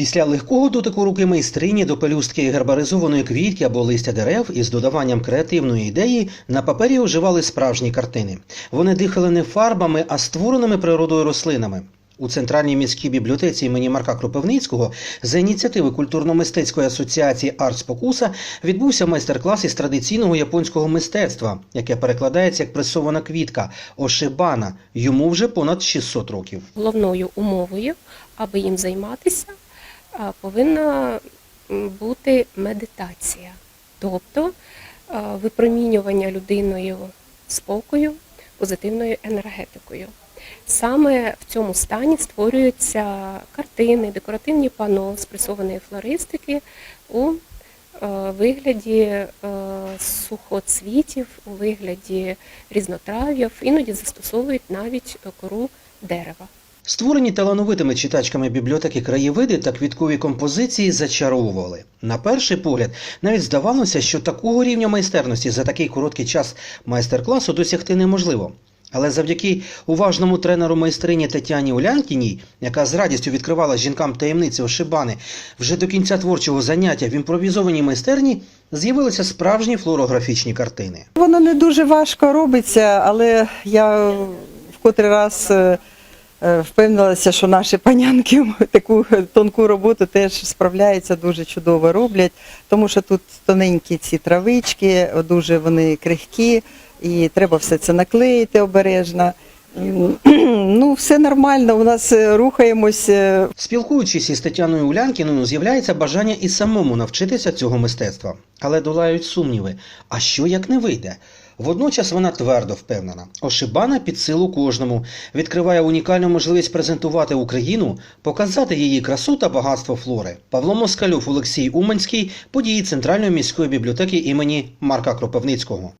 Після легкого дотику руки майстрині до пелюстки гербаризованої квітки або листя дерев із додаванням креативної ідеї на папері оживали справжні картини. Вони дихали не фарбами, а створеними природою рослинами. У центральній міській бібліотеці імені Марка Кропивницького за ініціативи культурно-мистецької асоціації «Артспокуса» відбувся майстер-клас із традиційного японського мистецтва, яке перекладається як пресована квітка ошибана. Йому вже понад 600 років. головною умовою, аби їм займатися, повинна бути медитація, тобто випромінювання людиною спокою, позитивною енергетикою. Саме в цьому стані створюються картини, декоративні пано спресованої флористики у е, вигляді е, сухоцвітів, у вигляді різнотрав'їв, іноді застосовують навіть кору дерева. Створені талановитими читачками бібліотеки краєвиди та квіткові композиції зачаровували. На перший погляд, навіть здавалося, що такого рівня майстерності за такий короткий час майстер-класу досягти неможливо. Але завдяки уважному тренеру майстрині Тетяні Улянкіній, яка з радістю відкривала жінкам таємниці ошибани, вже до кінця творчого заняття в імпровізованій майстерні з'явилися справжні флорографічні картини. Воно не дуже важко робиться, але я в котрий раз е, впевнилася, що наші панянки таку тонку роботу теж справляються, дуже чудово роблять, тому що тут тоненькі ці травички, дуже вони крихкі, і треба все це наклеїти обережно. Ну, все нормально, у нас е, рухаємось. е, Спілкуючись із Тетяною Улянкіною, з'являється бажання і самому навчитися цього мистецтва, але долають сумніви. А що як не вийде? Водночас вона твердо впевнена, ошибана під силу кожному, відкриває унікальну можливість презентувати Україну, показати її красу та багатство флори. Павло Москалюв, Олексій Уманський, події Центральної міської бібліотеки імені Марка Кропивницького.